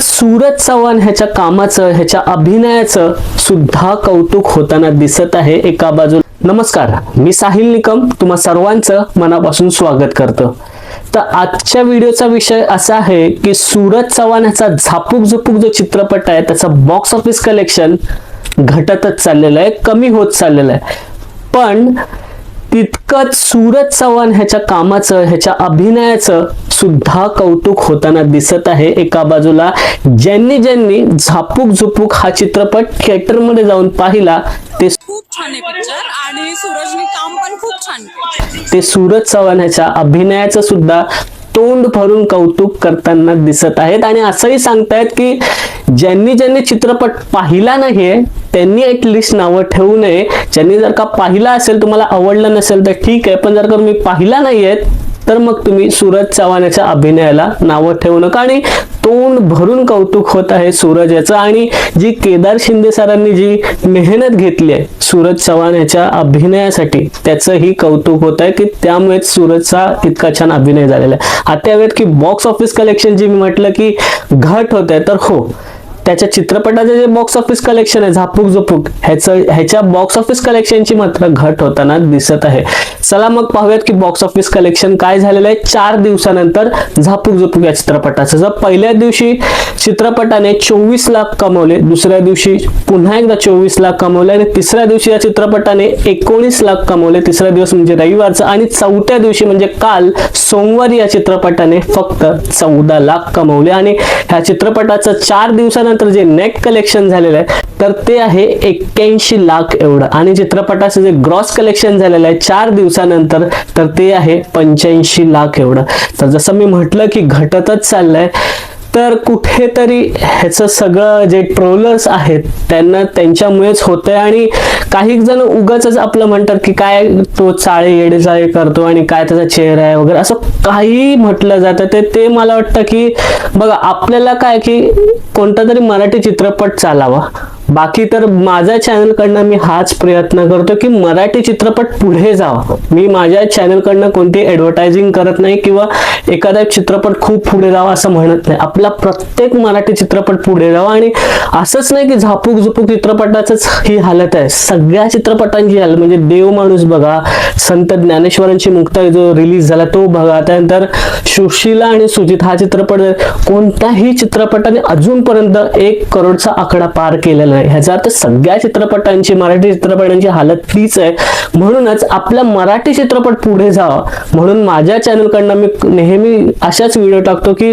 सूरज चव्हाण ह्याच्या कामाचं ह्याच्या अभिनयाचं सुद्धा कौतुक होताना दिसत आहे एका बाजूला. नमस्कार मी साहिल निकम तुम्हा सर्वांचं मनापासून स्वागत करतो. तर आजच्या व्हिडिओचा विषय असा आहे की सूरज चव्हाण ह्याचा झापूक झुपूक जो चित्रपट आहे त्याचं बॉक्स ऑफिस कलेक्शन घटतच चाललेलं आहे कमी होत चाललेलं आहे. पण तितकंच सूरज चव्हाण ह्याच्या कामाचं ह्याच्या अभिनयाचं सुद्धा कौतुक होताना दिसत आहे एका बाजूला. ज्यांनी ज्यांनी झापूक झुपूक हा चित्रपट थिएटरमध्ये जाऊन पाहिला ते खूप छान आहे पिक्चर आणि सूरजनी काम पण खूप छान ते सूरज चव्हाण ह्याच्या अभिनयाचं सुद्धा तोंड भरून कौतुक करताना दिसत आहेत. आणि असंही सांगतायत की ज्यांनी ज्यांनी चित्रपट पाहिला नाहीये त्यांनी ऍटलिस्ट नावं ठेवू नये. ज्यांनी जर का पाहिला असेल तुम्हाला आवडलं नसेल तर ठीक आहे. पण जर का तुम्ही पाहिला नाहीयेत तर मग तुम्ही सूरज चव्हाण याच्या अभिनयाला नावं ठेवू नका. आणि तोंड भरून कौतुक होत आहे सूरज याचं. आणि जी केदार शिंदे सरांनी जी मेहनत घेतली आहे सूरज चव्हाण याच्या अभिनयासाठी त्याचंही कौतुक होत आहे की त्यामुळेच सूरजचा इतका छान अभिनय झालेला आहे. आता यावेळेत की बॉक्स ऑफिस कलेक्शन जी मी म्हटलं की घट होत आहे तर हो त्याच्या चित्रपटाचे जे बॉक्स ऑफिस कलेक्शन आहे झापूक झोपूक ह्याचं ह्याच्या बॉक्स ऑफिस कलेक्शनची मात्र घट होताना दिसत आहे. चला मग पाहूयात की बॉक्स ऑफिस कलेक्शन काय झालेलं आहे. चार दिवसानंतर झापूक झोपूक या चित्रपटाचं. जर पहिल्या दिवशी चित्रपटाने चोवीस लाख कमवले दुसऱ्या दिवशी पुन्हा एकदा चोवीस लाख कमवले आणि तिसऱ्या दिवशी या चित्रपटाने एकोणीस लाख कमवले. तिसरा दिवस म्हणजे रविवारचा आणि चौथ्या दिवशी म्हणजे काल सोमवारी या चित्रपटाने फक्त चौदा लाख कमवले. आणि ह्या चित्रपटाचं चार दिवसानंतर जे नेट कलेक्शन झालेलं आहे तर ते आहे एक्क्याऐंशी लाख एवढं. आणि चित्रपटाचं जे ग्रॉस कलेक्शन झालेलं आहे चार दिवसानंतर तर ते आहे पंच्याऐंशी लाख एवढं. तर जसं मी म्हटलं की घटतच चाललंय तर कुठेतरी ह्याचं सगळं जे ट्रोलर्स आहेत त्यांना त्यांच्यामुळेच होतंय आणि काही जण उगाच आपलं म्हणतात की काय तो चाळे येडे चाळे करतो आणि काय त्याचा चेहरा आहे वगैरे असं काही म्हटलं जातं. ते ते मला वाटतं की बघा आपल्याला काय की कोणता तरी मराठी चित्रपट चालावा. बाकी तर माझ्या चॅनलकडनं मी हाच प्रयत्न करतो की मराठी चित्रपट पुढे जावा. मी माझ्या चॅनलकडनं कोणती ॲडव्हर्टायझिंग करत नाही किंवा एखादा चित्रपट खूप पुढे जावा असं म्हणत नाही. आपला प्रत्येक मराठी चित्रपट पुढे जावा आणि असंच नाही की झापूक झुपूक चित्रपटाचंच ही हालत आहे. सगळ्या चित्रपटांची हालत म्हणजे देव माणूस बघा संत ज्ञानेश्वरांची मुक्ता जो रिलीज झाला तो बघा. त्यानंतर सुशीला आणि सुजित हा चित्रपट कोणत्याही चित्रपटाने अजूनपर्यंत एक करोडचा आकडा पार केलेला नाही. ह्याचा अर्थ सगळ्या चित्रपटांची मराठी चित्रपटांची हालत फ्रीच आहे. म्हणूनच आपला मराठी चित्रपट पुढे जावा. म्हणून माझ्या चॅनलकडनं मी नेहमी अशाच व्हिडिओ टाकतो की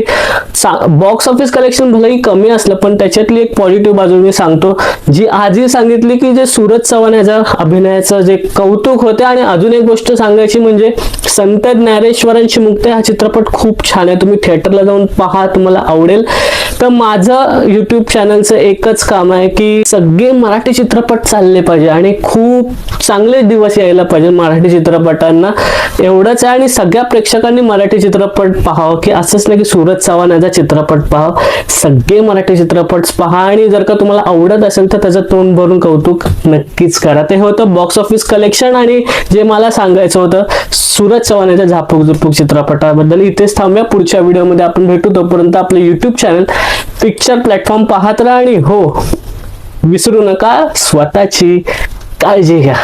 बॉक्स ऑफिस कलेक्शन भलेही कमी असलं पण त्याच्यातली एक पॉझिटिव्ह बाजू मी सांगतो. जी आजही सांगितली की जे सूरज चव्हाण याचा अभिनयाचं जे कौतुक होते आणि अजून एक गोष्ट सांगायची म्हणजे संत ज्ञानेश्वरांची मुक्ती हा चित्रपट खूप छान आहे. तुम्ही थिएटरला जाऊन पहा तुम्हाला आवडेल. तर माझं युट्यूब चॅनलचं एकच काम आहे की सगळे मराठी चित्रपट चालले पाहिजे आणि खूप चांगले दिवस यायला पाहिजे मराठी चित्रपटांना. एवढंच आहे आणि सगळ्या प्रेक्षकांनी मराठी चित्रपट पाहावं की असंच नाही की सूरज चव्हाण याचा चित्रपट पाहावं. सगळे मराठी चित्रपट पहा आणि जर का तुम्हाला आवडत असेल तर त्याचं तोंड भरून कौतुक नक्कीच करा. ते होतं बॉक्स ऑफिस कलेक्शन आणि जे मला सांगायचं होतं सूरज चव्हाण याच्या झापूक झुपूक चित्रपटाबद्दल इथेच थांबूया. पुढच्या व्हिडिओमध्ये आपण भेटू. तोपर्यंत आपलं युट्यूब चॅनल पिक्चर प्लॅटफॉर्म पाहत राहा आणि हो विसरू नका. स्वतःची काळजी घ्या.